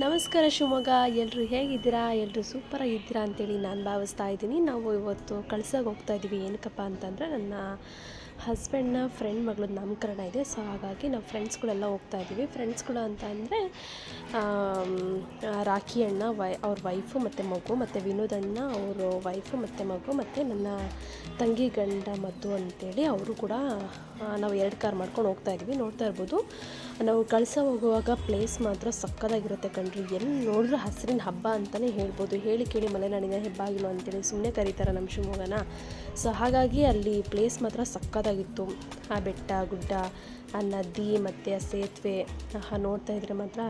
ನಮಸ್ಕಾರ ಶಿವಮೊಗ್ಗ ಎಲ್ಲರೂ ಹೇಗಿದ್ದೀರಾ? ಎಲ್ಲರೂ ಸೂಪರಾಗಿದ್ದೀರಾ ಅಂತೇಳಿ ನಾನು ಭಾವಿಸ್ತಾ ಇದ್ದೀನಿ. ನಾವು ಇವತ್ತು ಕಳ್ಸೋಕೆ ಹೋಗ್ತಾ ಇದ್ದೀವಿ ಏನಕ್ಕಪ್ಪ ಅಂತಂದರೆ ನನ್ನ ಹಸ್ಬೆಂಡ್ನ ಫ್ರೆಂಡ್ ಮಗಳದ್ದು ನಾಮಕರಣ ಇದೆ. ಸೊ ಹಾಗಾಗಿ ನಾವು ಫ್ರೆಂಡ್ಸ್ಗಳೆಲ್ಲ ಹೋಗ್ತಾ ಇದ್ದೀವಿ ಫ್ರೆಂಡ್ಸ್ಗಳು ಅಂತ ಅಂದರೆ ರಾಖಿ ಅಣ್ಣ, ವೈ, ಅವ್ರ ವೈಫು ಮತ್ತು ಮಗು ಮತ್ತು ವಿನೋದ್ ಅಣ್ಣ, ಅವರು ವೈಫು ಮತ್ತು ಮಗು ಮತ್ತು ನನ್ನ ತಂಗಿ ಗಂಡ ಮದ್ದು ಅಂತೇಳಿ ಅವರು ಕೂಡ ನಾವು ಎರಡು ಕಾರ್ ಮಾಡ್ಕೊಂಡು ಹೋಗ್ತಾ ಇದ್ದೀವಿ ನೋಡ್ತಾ ಇರ್ಬೋದು. ನಾವು ಕಳಿಸ ಹೋಗುವಾಗ ಪ್ಲೇಸ್ ಮಾತ್ರ ಸಕ್ಕತ್ತಾಗಿರುತ್ತೆ ಕಣ್ರಿ. ಎಲ್ಲಿ ನೋಡಿದ್ರೆ ಹಸಿರಿನ ಹಬ್ಬ ಅಂತಲೇ ಹೇಳ್ಬೋದು. ಹೇಳಿ ಕೇಳಿ ಮಲೆನಾಡಿನ ಹೆಬ್ಬಾಗಿಲ್ಲ ಅಂತೇಳಿ ಸುಮ್ಮನೆ ಕರೀತಾರೆ ನಮ್ಮ ಶಿವಮೊಗ್ಗನ. ಸೊ ಹಾಗಾಗಿ ಅಲ್ಲಿ ಪ್ಲೇಸ್ ಮಾತ್ರ ಸಕ್ಕತ್ತಾಗಿತ್ತು ಆ ಬೆಟ್ಟ, ಗುಡ್ಡ, ಆ ನದಿ ಮತ್ತು ಆ ಸೇತುವೆ ನೋಡ್ತಾ ಇದ್ರೆ ಮಾತ್ರ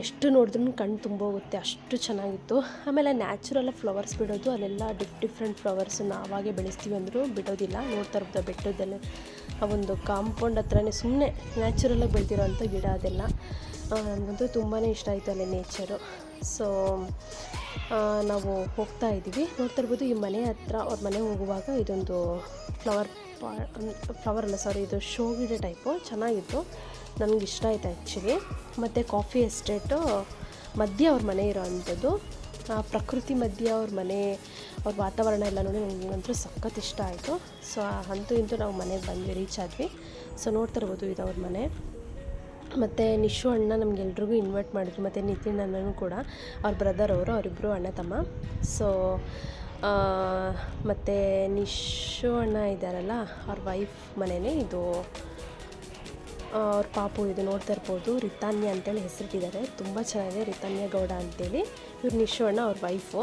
ಎಷ್ಟು ನೋಡಿದ್ರೂ ಕಣ್ಣು ತುಂಬೋಗುತ್ತೆ, ಅಷ್ಟು ಚೆನ್ನಾಗಿತ್ತು. ಆಮೇಲೆ ನ್ಯಾಚುರಲ್ ಫ್ಲವರ್ಸ್ ಬಿಡೋದು, ಅಲ್ಲೆಲ್ಲ ಡಿಫ್, ಡಿಫ್ರೆಂಟ್ ಫ್ಲವರ್ಸ್ ನಾವಾಗೆ ಬೆಳೆಸ್ತೀವಿ ಅಂದರೂ ಬಿಡೋದಿಲ್ಲ. ನೋಡ್ತಾ ಇರ್ಬೋದು ಬೆಟ್ಟದಲ್ಲೇ. ಆ ಒಂದು ಕಾಂಪೌಂಡ್ ಹತ್ರನೇ ಸುಮ್ಮನೆ ನ್ಯಾಚುರಲಾಗಿ ಬೆಳೆದಿರೋಂಥ ಗಿಡ ಅದೆಲ್ಲ. ನನಗಂತೂ ತುಂಬಾ ಇಷ್ಟ ಆಯಿತು ಅಲ್ಲಿ ನೇಚರು. ಸೊ ನಾವು ಹೋಗ್ತಾ ಇದ್ದೀವಿ. ನೋಡ್ತಾ ಇರ್ಬೋದು ಈ ಮನೆ ಹತ್ರ, ಅವ್ರ ಮನೆ ಹೋಗುವಾಗ ಇದೊಂದು ಫ್ಲವರ್ ಫ್ಲವರ್ ಅಲ್ಲ ಸಾರಿ ಇದು ಶೋ ಗಿಡ ಟೈಪು ಚೆನ್ನಾಗಿತ್ತು. ನನಗೆ ಇಷ್ಟ ಆಯಿತು ಆ್ಯಕ್ಚುಲಿ ಮತ್ತು ಕಾಫಿ ಎಸ್ಟೇಟು ಮಧ್ಯೆ ಅವ್ರ ಮನೆ ಇರೋ ಅಂಥದ್ದು. ಪ್ರಕೃತಿ ಮಧ್ಯೆ ಅವ್ರ ಮನೆ, ಅವ್ರ ವಾತಾವರಣ ಎಲ್ಲ ನೋಡಿ ನನಗಂತೂ ಸಖತ್ ಇಷ್ಟ ಆಯಿತು. ಸೊ ಅಂತೂ ಇಂತೂ ನಾವು ಮನೆಗೆ ಬಂದ್ವಿ ರೀಚ್ ಆದ್ವಿ. ಸೊ ನೋಡ್ತಾ ಇರ್ಬೋದು ಇದು ಅವ್ರ ಮನೆ. ಮತ್ತು ನಿಶು ಅಣ್ಣ ನಮಗೆಲ್ರಿಗೂ ಇನ್ವೈಟ್ ಮಾಡಿದ್ರು, ಮತ್ತು ನಿತಿನ್ ಅಣ್ಣನೂ ಕೂಡ, ಅವ್ರ ಬ್ರದರ್ ಅವರು ಅವರಿಬ್ಬರು ಅಣ್ಣ ತಮ್ಮ. ಸೊ ಮತ್ತು ನಿಶು ಅಣ್ಣ ಇದ್ದಾರಲ್ಲ, ಅವ್ರ ವೈಫ್ ಮನೆಯೇ ಇದು ಅವ್ರ ಪಾಪು ಇದು ನೋಡ್ತಾ ಇರ್ಬೋದು, ರಿತಾನ್ಯ ಅಂತೇಳಿ ಹೆಸರಿಟ್ಟಿದ್ದಾರೆ. ತುಂಬ ಚೆನ್ನಾಗಿದೆ ರಿತಾನ್ಯ ಗೌಡ ಅಂತೇಳಿ. ಇವ್ರು ನಿಶು ಅಣ್ಣ ಅವ್ರ ವೈಫು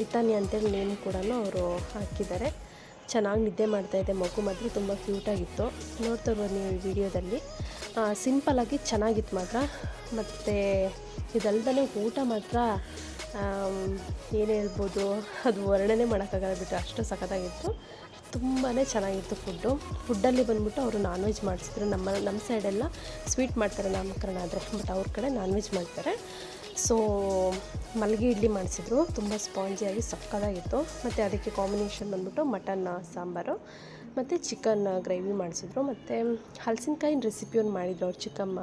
ರಿತಾನ್ಯ ಅಂತೇಳಿ ನೇಮ್ ಕೂಡ ಅವರು ಹಾಕಿದ್ದಾರೆ. ಚೆನ್ನಾಗಿ ನಿದ್ದೆ ಮಾಡ್ತಾಯಿದೆ ಮಗು ಮಾತ್ರ ತುಂಬ ಕ್ಯೂಟಾಗಿತ್ತು ನೋಡ್ತಾ ಇರ್ಬೋದು ನೀವು ಈ ವಿಡಿಯೋದಲ್ಲಿ. ಸಿಂಪಲಾಗಿ ಚೆನ್ನಾಗಿತ್ತು ಮಾತ್ರ. ಮತ್ತು ಇದಲ್ದೇ ಊಟ ಮಾತ್ರ ಏನು ಹೇಳ್ಬೋದು, ಅದು ವರ್ಣನೆ ಮಾಡೋಕ್ಕಾಗಲ್ಲ ಬಿಟ್ಟು ಅಷ್ಟು ಸಖತ್ತಾಗಿತ್ತು. ತುಂಬಾ ಚೆನ್ನಾಗಿತ್ತು ಫುಡ್ಡು ಫುಡ್ಡಲ್ಲಿ ಬಂದ್ಬಿಟ್ಟು ಅವರು ನಾನ್ ವೆಜ್ ಮಾಡಿಸಿದ್ರು. ನಮ್ಮ ನಮ್ಮ ಸೈಡೆಲ್ಲ ಸ್ವೀಟ್ ಮಾಡ್ತಾರೆ ನಾಮಕರಣ ಆದರೆ. ಬಟ್ ಅವ್ರ ಕಡೆ ನಾನ್ ವೆಜ್ ಮಾಡ್ತಾರೆ. ಸೊ ಮಲ್ಲಿಗೆ ಇಡ್ಲಿ ಮಾಡಿಸಿದ್ರು. ತುಂಬ ಸ್ಪಾಂಜಿಯಾಗಿ ಸಕ್ಕದಾಗಿತ್ತು ಮತ್ತು ಅದಕ್ಕೆ ಕಾಂಬಿನೇಷನ್ ಬಂದ್ಬಿಟ್ಟು ಮಟನ್, ಸಾಂಬಾರು, ಮತ್ತು ಚಿಕನ್ ಗ್ರೇವಿ ಮಾಡಿಸಿದ್ರು. ಮತ್ತು ಹಲಸಿನಕಾಯಿನ ರೆಸಿಪಿಯನ್ನು ಮಾಡಿದ್ರು ಅವ್ರ ಚಿಕ್ಕಮ್ಮ.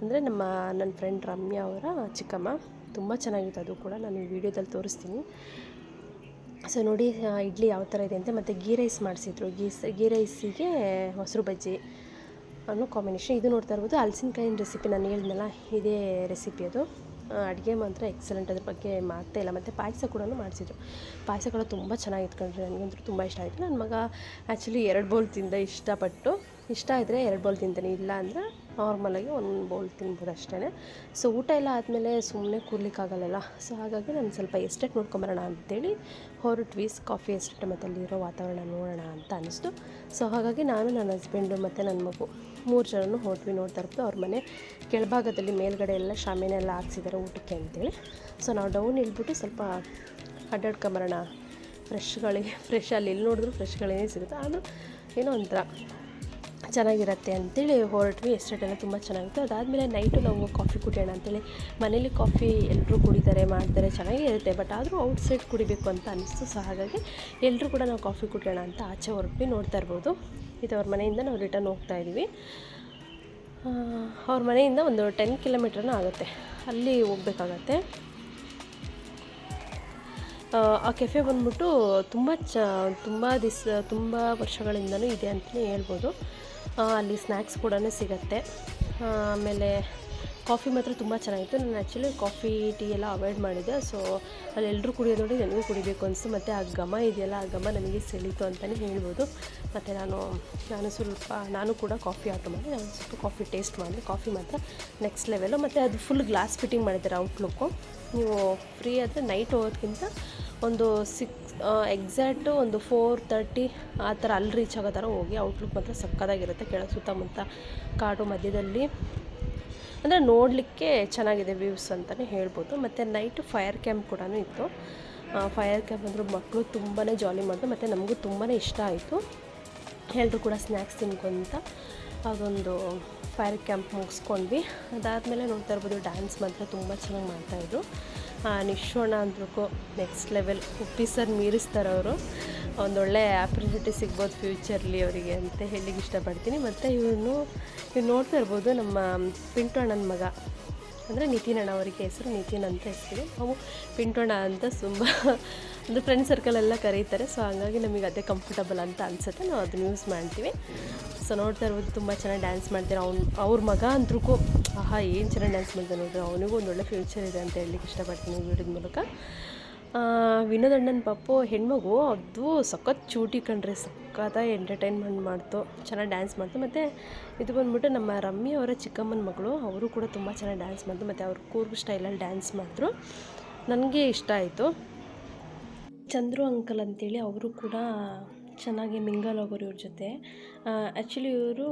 ಅಂದರೆ ನಮ್ಮ ನನ್ನ ಫ್ರೆಂಡ್ ರಮ್ಯಾ ಅವರ ಚಿಕ್ಕಮ್ಮ. ತುಂಬ ಚೆನ್ನಾಗಿತ್ತು ಅದು ಕೂಡ. ನಾನು ವಿಡಿಯೋದಲ್ಲಿ ತೋರಿಸ್ತೀನಿ. ಸೊ ನೋಡಿ ಇಡ್ಲಿ ಯಾವ ಥರ ಇದೆ ಅಂತ. ಮತ್ತು ಗೀ ರೈಸ್ ಮಾಡಿಸಿದ್ರು. ಗೀಸ್ ಗೀ ರೈಸಿಗೆ ಮೊಸರು ಬಜ್ಜಿ ಅನ್ನೋ ಕಾಂಬಿನೇಷನ್ ಇದು ನೋಡ್ತಾ ಇರ್ಬೋದು, ಹಲಸಿನಕಾಯಿನ ರೆಸಿಪಿ ನಾನು ಹೇಳಿದ್ನಲ್ಲ, ಇದೇ ರೆಸಿಪಿ ಅದು. ಅಡುಗೆ ಮಾತ್ರ ಎಕ್ಸಲೆಂಟ್ ಅದ್ರ ಬಗ್ಗೆ ಮಾತೇ ಇಲ್ಲ. ಮತ್ತು ಪಾಯಸ ಕೂಡ ಮಾಡಿಸಿದ್ರು. ಪಾಯಸ ಕೂಡ ತುಂಬ ಚೆನ್ನಾಗಿತ್ತು ಕಣ್ರಿ. ನನಗಂತೂ ತುಂಬ ಇಷ್ಟ ಆಯಿತು. ನನ್ನ ಮಗ ಆ್ಯಕ್ಚುಲಿ ಎರಡು ಬೌಲ್ ತಿಂದ ಇಷ್ಟಪಟ್ಟು. ಇಷ್ಟ ಇದ್ದರೆ ಎರಡು ಬೌಲ್ ತಿಂತಾನೆ. ಇಲ್ಲ ಅಂದರೆ ನಾರ್ಮಲಾಗಿ ಒಂದು ಬೌಲ್ ತಿನ್ಬೋದು ಅಷ್ಟೇ ಸೊ ಊಟ ಎಲ್ಲ ಆದಮೇಲೆ ಸುಮ್ಮನೆ ಕೂರ್ಲಿಕ್ಕಾಗಲ್ಲ ಸೊ ಹಾಗಾಗಿ ನಾನು ಸ್ವಲ್ಪ ಎಸ್ಟೇಟ್ ನೋಡ್ಕೊಂಬರೋಣ ಅಂತೇಳಿ ಹೊರಟ್ವೀಸ್ ಕಾಫಿ ಎಸ್ಟೇಟ್ ಮತ್ತು ಅಲ್ಲಿರೋ ವಾತಾವರಣ ನೋಡೋಣ ಅಂತ ಅನಿಸ್ತು. ಸೊ ಹಾಗಾಗಿ ನಾನು, ನನ್ನ ಹಸ್ಬೆಂಡು ಮತ್ತು ನನ್ನ ಮಗು ಮೂರು ಜನನು ಹೊರಟ್ವಿ ನೋಡ್ತಾ ಇರ್ಬೋದು ಅವ್ರ ಮನೆ ಕೆಳಭಾಗದಲ್ಲಿ ಮೇಲ್ಗಡೆ ಎಲ್ಲ ಶಾಮಿನೆಲ್ಲ ಎಲ್ಲ ಹಾಕ್ಸಿದ್ದಾರೆ ಊಟಕ್ಕೆ ಅಂತೇಳಿ. ಸೊ ನಾವು ಡೌನ್ ಇಳ್ಬಿಟ್ಟು ಸ್ವಲ್ಪ ಅಡ್ಡಾಡ್ಕೊಂಬರೋಣ. ಫ್ರೆಶ್ಗಳಿಗೆ ಫ್ರೆಶ್ ಅಲ್ಲಿ ಎಲ್ಲಿ ನೋಡಿದ್ರು ಫ್ರೆಶ್ಗಳೇನೇ ಸಿಗುತ್ತೆ. ಆದರೂ ಏನೋ ಒಂಥರ ಚೆನ್ನಾಗಿರತ್ತೆ ಅಂತೇಳಿ ಹೊರಟ್ವಿ. ಎಸ್ಟೇಟ್ ಎಲ್ಲ ತುಂಬ ಚೆನ್ನಾಗಿತ್ತು. ಅದಾದಮೇಲೆ ನೈಟು ನಾವು ಕಾಫಿ ಕುಡಿಯೋಣ ಅಂತೇಳಿ ಮನೇಲಿ ಕಾಫಿ ಎಲ್ಲರೂ ಕುಡಿತಾರೆ ಮಾಡ್ತಾರೆ ಚೆನ್ನಾಗೇ ಇರುತ್ತೆ ಬಟ್ ಆದರೂ ಔಟ್ಸೈಡ್ ಕುಡಿಬೇಕು ಅಂತ ಅನಿಸ್ತು. ಸೊ ಹಾಗಾಗಿ ಎಲ್ಲರೂ ಕೂಡ ನಾವು ಕಾಫಿ ಕುಡಿಯೋಣ ಅಂತ ಆಚೆ ಹೊರಟ್ವಿ. ನೋಡ್ತಾ ಇರ್ಬೋದು. ಇದು ಅವ್ರ ಮನೆಯಿಂದ ನಾವು ರಿಟರ್ನ್ ಹೋಗ್ತಾ ಇದ್ದೀವಿ ಅವ್ರ ಮನೆಯಿಂದ ಒಂದು ಟೆನ್ ಕಿಲೋಮೀಟ್ರನೂ ಆಗುತ್ತೆ. ಅಲ್ಲಿ ಹೋಗ್ಬೇಕಾಗತ್ತೆ. ಆ, ಕೆಫೆ ಬಂದ್ಬಿಟ್ಟು ತುಂಬ ಚ ತುಂಬ ದಿವಸ ತುಂಬ ವರ್ಷಗಳಿಂದನೂ ಇದೆ ಅಂತಲೇ ಹೇಳ್ಬೋದು. ಅಲ್ಲಿ ಸ್ನ್ಯಾಕ್ಸ್ ಕೂಡ ಸಿಗತ್ತೆ. ಆಮೇಲೆ ಕಾಫಿ ಮಾತ್ರ ತುಂಬ ಚೆನ್ನಾಗಿತ್ತು. ನಾನು ಆ್ಯಕ್ಚುಲಿ ಕಾಫಿ ಟೀ ಎಲ್ಲ ಅವಾಯ್ಡ್ ಮಾಡಿದೆ. ಸೊ ಅಲ್ಲಿ ಎಲ್ಲರೂ ಕುಡಿಯೋದು ನೋಡಿ ನನಗೂ ಕುಡಿಬೇಕು ಅನಿಸ್ತು. ಮತ್ತು ಆ ಘಮ ಇದೆಯಲ್ಲ, ಆ ಘಮ ನನಗೆ ಸೆಳೀತು ಅಂತಲೇ ಹೇಳ್ಬೋದು. ಮತ್ತು ನಾನು ನಾನು ಸ್ವಲ್ಪ, ನಾನು ಕೂಡ ಕಾಫಿ ಆರ್ಡ್ರ್ ಮಾಡಿ, ನಾನು ಸ್ವಲ್ಪ ಕಾಫಿ ಟೇಸ್ಟ್ ಮಾಡಿದೆ ಕಾಫಿ ಮಾತ್ರ ನೆಕ್ಸ್ಟ್ ಲೆವೆಲು ಮತ್ತು ಅದು ಫುಲ್ ಗ್ಲಾಸ್ ಫಿಟ್ಟಿಂಗ್ ಮಾಡಿದ್ದಾರೆ ಔಟ್ಲುಕ್ಕು ನೀವು ಫ್ರೀ ಆದರೆ ನೈಟ್ ಹೋಗೋದ್ಕಿಂತ ಒಂದು ಸಿಕ್ಸ್ ಎಕ್ಸಾಕ್ಟು ಒಂದು ಫೋರ್ ತರ್ಟಿ ಆ ಥರ ಅಲ್ಲಿ ರೀಚ್ ಆಗೋ ಥರ ಹೋಗಿ ಔಟ್ಲುಕ್ ಮಾತ್ರ ಸಕ್ಕತ್ತಾಗಿರುತ್ತೆ ಕೆಳ ಸುತ್ತಮುತ್ತ ಕಾಡು ಮಧ್ಯದಲ್ಲಿ. ಅಂದರೆ ನೋಡಲಿಕ್ಕೆ ಚೆನ್ನಾಗಿದೆ ವ್ಯೂಸ್ ಅಂತಲೇ ಹೇಳ್ಬೋದು. ಮತ್ತು ನೈಟ್ ಫೈರ್ ಕ್ಯಾಂಪ್ ಕೂಡ ಇತ್ತು. ಫೈರ್ ಕ್ಯಾಂಪ್ ಅಂದರೂ ಮಕ್ಕಳು ತುಂಬಾ ಜಾಲಿ ಮಾಡಿದ್ರು. ಮತ್ತು ನಮಗೂ ತುಂಬಾ ಇಷ್ಟ ಆಯಿತು. ಎಲ್ಲರೂ ಕೂಡ ಸ್ನ್ಯಾಕ್ಸ್ ತಿನ್ಕೊಂತ ಅದೊಂದು ಫೈರ್ ಕ್ಯಾಂಪ್ ಮುಗಿಸ್ಕೊಂಡ್ವಿ. ಅದಾದಮೇಲೆ ನೋಡ್ತಾ ಇರ್ಬೋದು ಡ್ಯಾನ್ಸ್ ಮಾತ್ರ ತುಂಬ ಚೆನ್ನಾಗಿ ಮಾಡ್ತಾಯಿದ್ರು ನಿಶೋಣ ಅಂದ್ರೂ ನೆಕ್ಸ್ಟ್ ಲೆವೆಲ್ ಉಪ್ಪಿ ಸರ್ ಮೀರಿಸ್ತಾರೆ ಅವರು. ಒಂದೊಳ್ಳೆ ಆಪರ್ಚುನಿಟಿ ಸಿಗ್ಬೋದು ಫ್ಯೂಚರ್ಲಿ ಅವರಿಗೆ ಅಂತ ಹೇಳಿಕ್ಕೆ ಇಷ್ಟಪಡ್ತೀನಿ. ಮತ್ತು ಇವನು ನೀವು ನೋಡ್ತಾ ಇರ್ಬೋದು ನಮ್ಮ ಪಿಂಟು ಅಣ್ಣನ ಮಗ. ಅಂದರೆ ನಿತಿನ್ ಅಣ್ಣ ಅವರಿಗೆ ಹೆಸರು ನಿತಿನ್ ಅಂತ ಹೆಸರು ನಾವು ಪಿಂಟೋಣ ಅಂತ ತುಂಬ ಅಂದರೆ ಫ್ರೆಂಡ್ ಸರ್ಕಲೆಲ್ಲ ಕರೀತಾರೆ. ಸೊ ಹಂಗಾಗಿ ನಮಗೆ ಅದೇ ಕಂಫರ್ಟಬಲ್ ಅಂತ ಅನಿಸುತ್ತೆ. ನಾವು ಅದನ್ನ ಯೂಸ್ ಮಾಡ್ತೀವಿ. ಸೊ ನೋಡ್ತಾ ಇರ್ಬೋದು ತುಂಬ ಚೆನ್ನಾಗಿ ಡ್ಯಾನ್ಸ್ ಮಾಡ್ತಾರೆ. ಅವ್ನು, ಅವ್ರ ಮಗ ಅಂದ್ರೂ ಆಹಾ, ಏನು ಚೆನ್ನಾಗಿ ಡ್ಯಾನ್ಸ್ ಮಾಡ್ತಾನೆ ನೋಡಿದ್ರೆ ಅವನಿಗೂ ಒಂದೊಳ್ಳೆ ಫ್ಯೂಚರ್ ಇದೆ ಅಂತ ಹೇಳಲಿಕ್ಕೆ ಇಷ್ಟಪಡ್ತೀನಿ ವಿಡಿಯೋದ ಮೂಲಕ. ಆ, ವಿನೋದ್ ಅಣ್ಣನ ಪಪ್ಪು ಹೆಣ್ಮಗು ಅದು ಸಖತ್ ಚೂಟಿ ಕಂಡ್ರೆ ಸಖತ್ತಾಗಿ ಎಂಟರ್ಟೈನ್ಮೆಂಟ್ ಮಾಡ್ತು. ಚೆನ್ನಾಗಿ ಡ್ಯಾನ್ಸ್ ಮಾಡ್ತು. ಮತ್ತು ಇದು ಬಂದ್ಬಿಟ್ಟು ನಮ್ಮ ರಮ್ಮಿ ಅವರ ಚಿಕ್ಕಮ್ಮನ ಮಗಳು ಅವರು ಕೂಡ ತುಂಬ ಚೆನ್ನಾಗಿ ಡ್ಯಾನ್ಸ್ ಮಾಡ್ತು. ಮತ್ತು ಅವ್ರು ಕೂರ್ಗ್ ಸ್ಟೈಲಲ್ಲಿ ಡ್ಯಾನ್ಸ್ ಮಾಡಿದ್ರು. ನನಗೆ ಇಷ್ಟ ಆಯಿತು. ಚಂದ್ರು ಅಂಕಲ್ ಅಂತೇಳಿ ಅವರು ಕೂಡ ಚೆನ್ನಾಗಿ ಮಿಂಗಲ್ ಆಗೋರು ಇವ್ರ ಜೊತೆ. ಆ್ಯಕ್ಚುಲಿ ಇವರು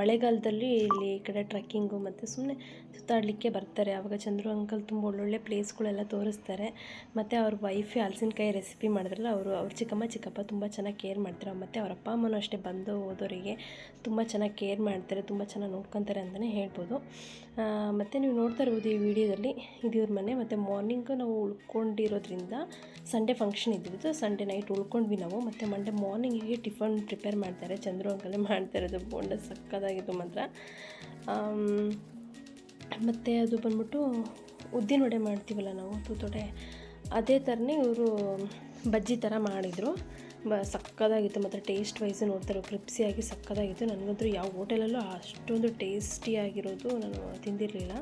ಮಳೆಗಾಲದಲ್ಲಿ ಇಲ್ಲಿ ಈ ಕಡೆ ಟ್ರೆಕ್ಕಿಂಗು ಮತ್ತು ಸುಮ್ಮನೆ ಸುತ್ತಾಡಲಿಕ್ಕೆ ಬರ್ತಾರೆ. ಆವಾಗ ಚಂದ್ರು, ಅಂಕಲ್ ತುಂಬ ಒಳ್ಳೊಳ್ಳೆ ಪ್ಲೇಸ್ಗಳೆಲ್ಲ ತೋರಿಸ್ತಾರೆ. ಮತ್ತು ಅವ್ರ ವೈಫ್ ಹಲಸಿನಕಾಯಿ ರೆಸಿಪಿ ಮಾಡಿದ್ರಲ್ಲ, ಅವರು, ಅವ್ರ ಚಿಕ್ಕಮ್ಮ, ಚಿಕ್ಕಪ್ಪ ತುಂಬ ಚೆನ್ನಾಗಿ ಕೇರ್ ಮಾಡ್ತಾರೆ. ಮತ್ತು ಅವ್ರ ಅಪ್ಪ, ಅಮ್ಮನೂ ಅಷ್ಟೇ ಬಂದು ಹೋದವರಿಗೆ ತುಂಬ ಚೆನ್ನಾಗಿ ಕೇರ್ ಮಾಡ್ತಾರೆ, ತುಂಬ ಚೆನ್ನಾಗಿ ನೋಡ್ಕೊತಾರೆ ಅಂತಲೇ ಹೇಳ್ಬೋದು. ಮತ್ತು ನೀವು ನೋಡ್ತಾ ಇರ್ಬೋದು ಈ ವಿಡಿಯೋದಲ್ಲಿ, ಇದು ಮನೆ. ಮತ್ತು ಮಾರ್ನಿಂಗು ನಾವು ಉಳ್ಕೊಂಡಿರೋದ್ರಿಂದ ಸಂಡೇ ಫಂಕ್ಷನ್ ಇದ್ದಿದ್ದು ಸಂಡೇ ನೈಟ್ ಉಳ್ಕೊಂಡ್ವಿ ನಾವು. ಮತ್ತು ಮಂಡೇ ಮಾರ್ನಿಂಗಿಗೆ ಟಿಫನ್ ಪ್ರಿಪೇರ್ ಮಾಡ್ತಾರೆ. ಚಂದ್ರು, ಅಂಕಲೇ ಮಾಡ್ತಾ ಇರೋದು ಬೋಂಡ ಸಕ್ಕತ್ತಾಗಿತ್ತು ಮಾತ್ರ. ಮತ್ತು ಅದು ಬಂದ್ಬಿಟ್ಟು ಉದ್ದಿನ ವಡೆ ಮಾಡ್ತೀವಲ್ಲ ನಾವು ತೂತೊಡೆ ಅದೇ ಥರನೇ ಇವರು ಬಜ್ಜಿ ಥರ ಮಾಡಿದರು. ಬ ಸಕ್ಕದಾಗಿತ್ತು ಮತ್ತು ಟೇಸ್ಟ್ ವೈಸ್ ನೋಡ್ತಾರೆ ಕ್ರಿಪ್ಸಿಯಾಗಿ ಸಕ್ಕದಾಗಿತ್ತು ನನಗಂತೂ ಯಾವ ಹೋಟೆಲಲ್ಲೂ ಅಷ್ಟೊಂದು ಟೇಸ್ಟಿಯಾಗಿರೋದು ನಾನು ತಿಂದಿರಲಿಲ್ಲ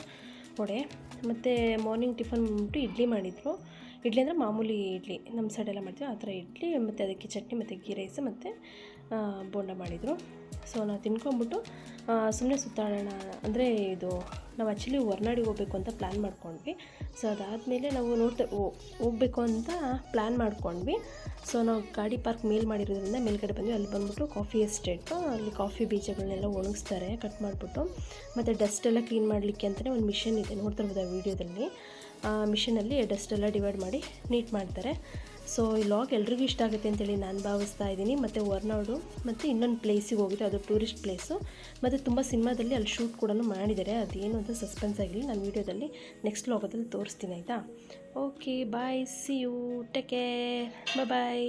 ವಡೆ. ಮತ್ತು ಮಾರ್ನಿಂಗ್ ಟಿಫನ್ ಬಂದ್ಬಿಟ್ಟು ಇಡ್ಲಿ ಮಾಡಿದರು. ಇಡ್ಲಿ ಅಂದರೆ ಮಾಮೂಲಿ ಇಡ್ಲಿ, ನಮ್ಮ ಸೈಡೆಲ್ಲ ಮಾಡ್ತೀವಿ, ಆ ಥರ ಇಡ್ಲಿ, ಮತ್ತು ಅದಕ್ಕೆ ಚಟ್ನಿ, ಮತ್ತು ಗೀ ರೈಸ್, ಮತ್ತು ಬೋಂಡ ಮಾಡಿದರು. ಸೊ ನಾವು ತಿನ್ಕೊಂಬಿಟ್ಟು ಸುಮ್ಮನೆ ಸುತ್ತಾಡೋಣ ಅಂದರೆ ಇದು ನಾವು ಆ್ಯಕ್ಚುಲಿ ಹೊರ್ನಾಡಿಗೆ ಹೋಗ್ಬೇಕು ಅಂತ ಪ್ಲ್ಯಾನ್ ಮಾಡ್ಕೊಂಡ್ವಿ. ಸೊ ಅದಾದಮೇಲೆ ನಾವು ನೋಡ್ತಾ ಹೋಗ್ಬೇಕು ಅಂತ ಪ್ಲ್ಯಾನ್ ಮಾಡ್ಕೊಂಡ್ವಿ. ಸೊ ನಾವು ಗಾಡಿ ಪಾರ್ಕ್ ಮೇಲ್ ಮಾಡಿರೋದ್ರಿಂದ ಮೇಲ್ಗಡೆ ಬಂದ್ವಿ. ಅಲ್ಲಿ ಬಂದ್ಬಿಟ್ಟು ಕಾಫಿ ಎಸ್ಟೇಟು ಅಲ್ಲಿ ಕಾಫಿ ಬೀಜಗಳನ್ನೆಲ್ಲ ಒಣಗಿಸ್ತಾರೆ ಕಟ್ ಮಾಡಿಬಿಟ್ಟು. ಮತ್ತು ಡಸ್ಟ್ ಎಲ್ಲ ಕ್ಲೀನ್ ಮಾಡಲಿಕ್ಕೆ ಅಂತಲೇ ಒಂದು ಮಿಷನ್ ಇದೆ. ನೋಡ್ತಾ ಇರ್ಬೋದು ಆ ವೀಡಿಯೋದಲ್ಲಿ ಮಿಷನಲ್ಲಿ ಡಸ್ಟ್ ಎಲ್ಲ ಡಿವೈಡ್ ಮಾಡಿ ನೀಟ್ ಮಾಡ್ತಾರೆ. ಸೊ ಈ ಲಾಗ್ ಎಲ್ರಿಗೂ ಇಷ್ಟ ಆಗುತ್ತೆ ಅಂತೇಳಿ ನಾನು ಭಾವಿಸ್ತಾ ಇದ್ದೀನಿ. ಮತ್ತು ಹೊರ್ನಾಡು ಮತ್ತು ಇನ್ನೊಂದು ಪ್ಲೇಸಿಗೆ ಹೋಗಿದ್ದೆ ಅದು ಟೂರಿಸ್ಟ್ ಪ್ಲೇಸು ಮತ್ತು ತುಂಬ ಸಿನಿಮಾದಲ್ಲಿ ಅಲ್ಲಿ ಶೂಟ್ ಕೂಡ ಮಾಡಿದ್ದಾರೆ. ಅದೇನು ಅಂತ ಸಸ್ಪೆನ್ಸ್ ಆಗಿರಲಿ ನಾನು ವೀಡಿಯೋದಲ್ಲಿ ನೆಕ್ಸ್ಟ್ ಲಾಗದಲ್ಲಿ ತೋರಿಸ್ತೀನಿ ಆಯಿತಾ? Okay bye see you take care bye